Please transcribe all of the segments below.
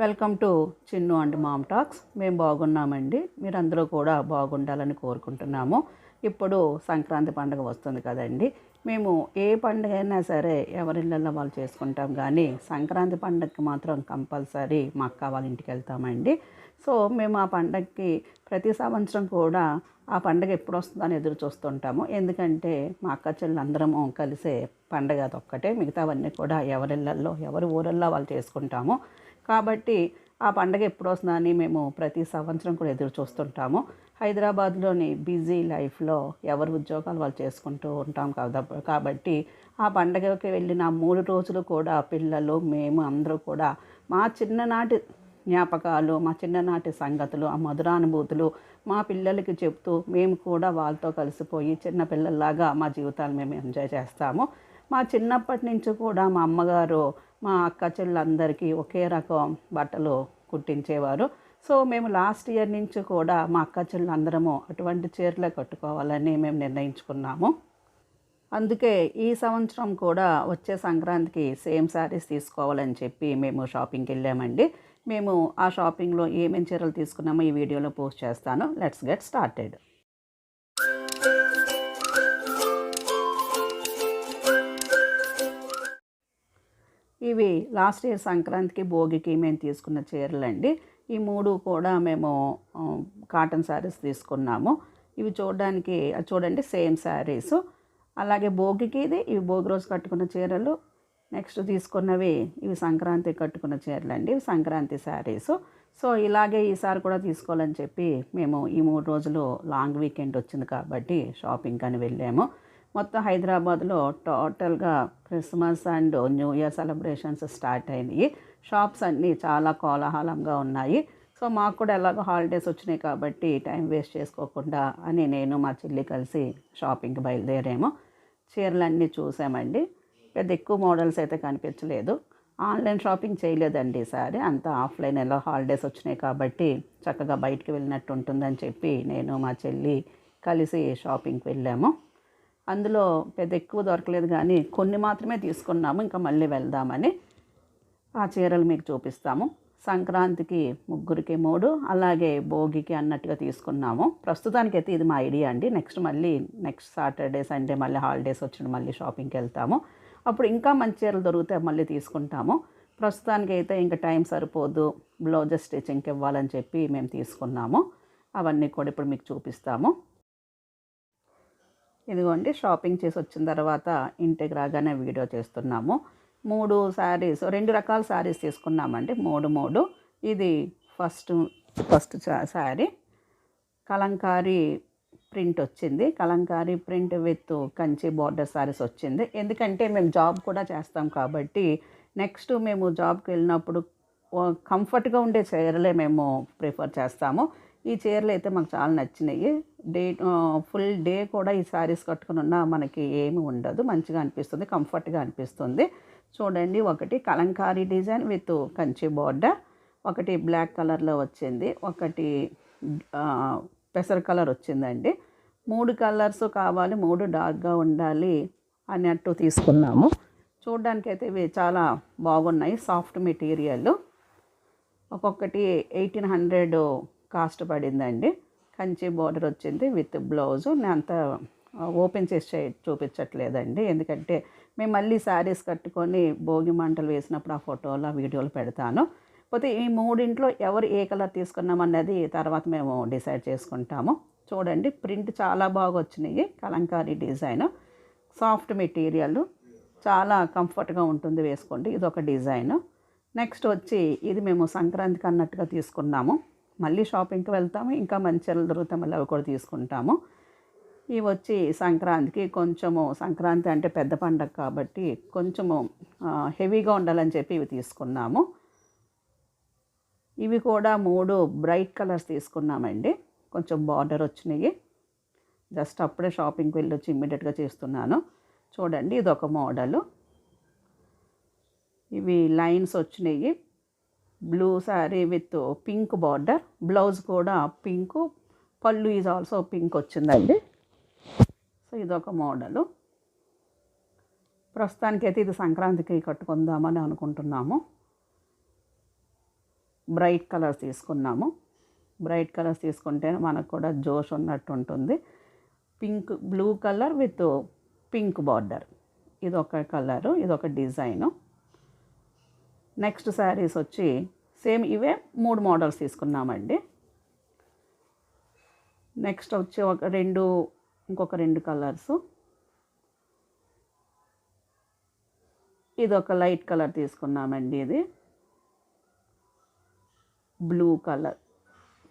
Welcome to Chinnu and mom talks. మేము బాగున్నామండి. మీరందరూ కూడా బాగుండాలని కోరుకుంటున్నాము. ఇప్పుడు సంక్రాంతి పండుగ వస్తుంది కదండి. మేము ఏ పండుగ అయినా సరే ఎవరిళ్ళల్లో వాళ్ళు చేసుకుంటాం కానీ సంక్రాంతి పండుగకి మాత్రం కంపల్సరీ మా అక్క వాళ్ళ ఇంటికి వెళ్తామండి. సో మేము ఆ పండగకి ప్రతి సంవత్సరం కూడా ఆ పండగ ఎప్పుడు వస్తుందని ఎదురు చూస్తుంటాము. ఎందుకంటే మా అక్క చెల్లెలందరము కలిసే పండగ అదొక్కటే. మిగతావన్నీ కూడా ఎవరిళ్ళల్లో ఎవరి ఊరల్లో వాళ్ళు చేసుకుంటాము. కాబట్టి ఆ పండగ ఎప్పుడు వస్తుందని మేము ప్రతి సంవత్సరం కూడా ఎదురు చూస్తుంటాము. హైదరాబాద్లోని బిజీ లైఫ్లో ఎవరి ఉద్యోగాలు వాళ్ళు చేసుకుంటూ ఉంటాం కదా కాబట్టి ఆ పండగకి వెళ్ళిన మూడు రోజులు కూడా పిల్లలు మేము అందరూ కూడా మా చిన్ననాటి జ్ఞాపకాలు మా చిన్ననాటి సంగతులు ఆ మధురానుభూతులు మా పిల్లలకి చెప్తూ మేము కూడా వాళ్ళతో కలిసిపోయి చిన్న పిల్లల్లాగా మా జీవితాలు మేము ఎంజాయ్ చేస్తాము. మా చిన్నప్పటి నుంచి కూడా మా అమ్మగారు మా అక్క చెల్లెలందరికీ ఒకే రకం బట్టలు కుట్టించేవారు. సో మేము లాస్ట్ ఇయర్ నుంచి కూడా మా అక్క చెల్లెలందరము అటువంటి చీరలే కట్టుకోవాలని మేము నిర్ణయించుకున్నాము. అందుకే ఈ సంవత్సరం కూడా వచ్చే సంక్రాంతికి సేమ్ శారీస్ తీసుకోవాలని చెప్పి మేము షాపింగ్కి వెళ్ళామండి. మేము ఆ షాపింగ్లో ఏమేమి చీరలు తీసుకున్నామో ఈ వీడియోలో పోస్ట్ చేస్తాను. Let's get started. ఇవి లాస్ట్ ఇయర్ సంక్రాంతికి భోగికి మేము తీసుకున్న చీరలండి ఈ మూడు కూడా మేము కాటన్ శారీస్ తీసుకున్నాము. ఇవి చూడడానికి అది చూడండి సేమ్ శారీస్. అలాగే భోగికి ఇది ఇవి భోగి రోజు కట్టుకున్న చీరలు. నెక్స్ట్ తీసుకున్నవి ఇవి సంక్రాంతి కట్టుకున్న చీరలు అండి ఇవి సంక్రాంతి శారీస్. సో ఇలాగే ఈసారి కూడా తీసుకోవాలని చెప్పి మేము ఈ మూడు రోజులు లాంగ్ వీకెండ్ వచ్చింది కాబట్టి షాపింగ్ అని వెళ్ళాము. మొత్తం హైదరాబాద్లో టోటల్గా Christmas and new year celebrations start అయినాయి. షాప్స్ అన్నీ చాలా కోలాహలంగా ఉన్నాయి. సో మాకు కూడా ఎలాగో హాలిడేస్ వచ్చినాయి కాబట్టి టైం వేస్ట్ చేసుకోకుండా అని నేను మా చెల్లి కలిసి షాపింగ్కి బయలుదేరాము. చీరలన్నీ చూసామండి. పెద్ద ఎక్కువ మోడల్స్ అయితే కనిపించలేదు. ఆన్లైన్ షాపింగ్ చేయలేదండి ఈసారి. అంతా ఆఫ్లైన్ ఎలా హాలిడేస్ వచ్చినాయి కాబట్టి చక్కగా బయటికి వెళ్ళినట్టు ఉంటుందని చెప్పి నేను మా చెల్లి కలిసి షాపింగ్కి వెళ్ళాము. అందులో పెద్ద ఎక్కువ దొరకలేదు కానీ కొన్ని మాత్రమే తీసుకున్నాము. ఇంకా మళ్ళీ వెళ్దామని ఆ చీరలు మీకు చూపిస్తాము. సంక్రాంతికి ముగ్గురికి మూడు అలాగే భోగికి అన్నట్టుగా తీసుకున్నాము. ప్రస్తుతానికి అయితే ఇది మా ఐడియా అండి. నెక్స్ట్ మళ్ళీ నెక్స్ట్ సాటర్డే సండే మళ్ళీ హాలిడేస్ వచ్చిన మళ్ళీ షాపింగ్కి వెళ్తాము. అప్పుడు ఇంకా మంచి చీరలు దొరికితే మళ్ళీ తీసుకుంటాము. ప్రస్తుతానికి అయితే ఇంకా టైం సరిపోదు. బ్లౌజెస్ స్టిచ్చింగ్కి ఇవ్వాలని చెప్పి మేము తీసుకున్నాము. అవన్నీ కూడా ఇప్పుడు మీకు చూపిస్తాము. ఇదిగోండి షాపింగ్ చేసి వచ్చిన తర్వాత ఇంటికి రాగానే వీడియో చేస్తున్నాము. మూడు శారీస్ రెండు రకాల శారీస్ తీసుకున్నామండి. మూడు మూడు. ఇది first first sari. Kalamkari print వచ్చింది. Kalamkari print with Kanchi border saris వచ్చింది. ఎందుకంటే మేము జాబ్ కూడా చేస్తాం కాబట్టి నెక్స్ట్ మేము జాబ్కి వెళ్ళినప్పుడు కంఫర్ట్గా ఉండే చీరలే మేము ప్రిఫర్ చేస్తాము. ఈ చీరలు అయితే మాకు చాలా నచ్చినాయి. డే ఫుల్ డే కూడా ఈ శారీస్ కట్టుకుని ఉన్నా మనకి ఏమి ఉండదు. మంచిగా అనిపిస్తుంది కంఫర్ట్గా అనిపిస్తుంది. చూడండి ఒకటి Kalamkari design with Kanchi border ఒకటి బ్లాక్ కలర్లో వచ్చింది ఒకటి పెసర కలర్ వచ్చిందండి. మూడు కలర్స్ కావాలి మూడు డార్క్గా ఉండాలి అన్నట్టు తీసుకున్నాము. చూడడానికి అయితే ఇవి చాలా బాగున్నాయి సాఫ్ట్ మెటీరియల్. ఒక్కొక్కటి ఎయిటీన్ హండ్రెడ్ కాస్ట్ పడిందండి. కంచి బార్డర్ వచ్చింది విత్ బ్లౌజ్. నేను అంత ఓపెన్ చేసి చూపించట్లేదండి. ఎందుకంటే మేము మళ్ళీ శారీస్ కట్టుకొని భోగి మంటలు వేసినప్పుడు ఆ ఫోటోలు ఆ వీడియోలు పెడతాను. పోతే ఈ మూడింట్లో ఎవరు ఏ కలర్ తీసుకున్నామన్నది తర్వాత మేము డిసైడ్ చేసుకుంటాము. చూడండి ప్రింట్ చాలా బాగా వచ్చినాయి. కలంకారీ డిజైన్. Soft material. చాలా కంఫర్ట్గా ఉంటుంది వేసుకోండి. ఇది ఒక డిజైన్. నెక్స్ట్ వచ్చి ఇది మేము సంక్రాంతికి అన్నట్టుగా తీసుకున్నాము. మళ్ళీ షాపింగ్కి వెళ్తాము ఇంకా మంచి దొరుకుతాం మళ్ళీ అవి కూడా తీసుకుంటాము. ఇవి వచ్చి సంక్రాంతికి కొంచెము సంక్రాంతి అంటే పెద్ద పండగ కాబట్టి కొంచెము హెవీగా ఉండాలని చెప్పి ఇవి తీసుకున్నాము. ఇవి కూడా మూడు బ్రైట్ కలర్స్ తీసుకున్నామండి. కొంచెం బార్డర్ వచ్చినాయి. జస్ట్ అప్పుడే షాపింగ్కి వెళ్ళి వచ్చి ఇమ్మీడియట్గా చేస్తున్నాను. చూడండి ఇది ఒక మోడలు. ఇవి లైన్స్ వచ్చినాయి. Blue sari with pink border. Blouse కూడా pink. Pallu is also pink వచ్చిందండి. సో ఇదొక మోడలు. ప్రస్తుతానికైతే ఇది సంక్రాంతికి కట్టుకుందామని అనుకుంటున్నాము. బ్రైట్ కలర్స్ తీసుకున్నాము. బ్రైట్ కలర్స్ తీసుకుంటే మనకు కూడా జోష్ ఉన్నట్టు ఉంటుంది. Pink blue colour with pink border. ఇది ఒక కలరు ఇది ఒక డిజైను. నెక్స్ట్ శారీస్ వచ్చి సేమ్ ఇవే మూడు మోడల్స్ తీసుకున్నామండి. నెక్స్ట్ వచ్చి ఒక రెండు ఇంకొక రెండు కలర్స్. ఇది ఒక లైట్ కలర్ తీసుకున్నామండి ఇది. Blue colour.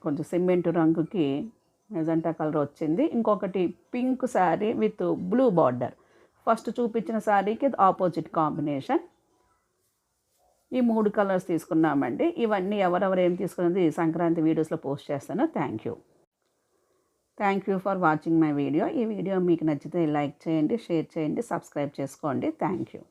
కొంచెం సిమెంట్ రంగుకి మెజంటా కలర్ వచ్చింది. ఇంకొకటి pink sari with blue border. First చూపించిన శారీకి ఆపోజిట్ కాంబినేషన్. ఈ మూడు కలర్స్ తీసుకున్నామండి. ఇవన్నీ ఎవరెవరు ఏం తీసుకున్నది సంక్రాంతి వీడియోస్లో పోస్ట్ చేస్తాను. Thank you thank you for watching my video ఈ వీడియో మీకు నచ్చితే లైక్ చేయండి షేర్ చేయండి సబ్స్క్రైబ్ చేసుకోండి. Thank you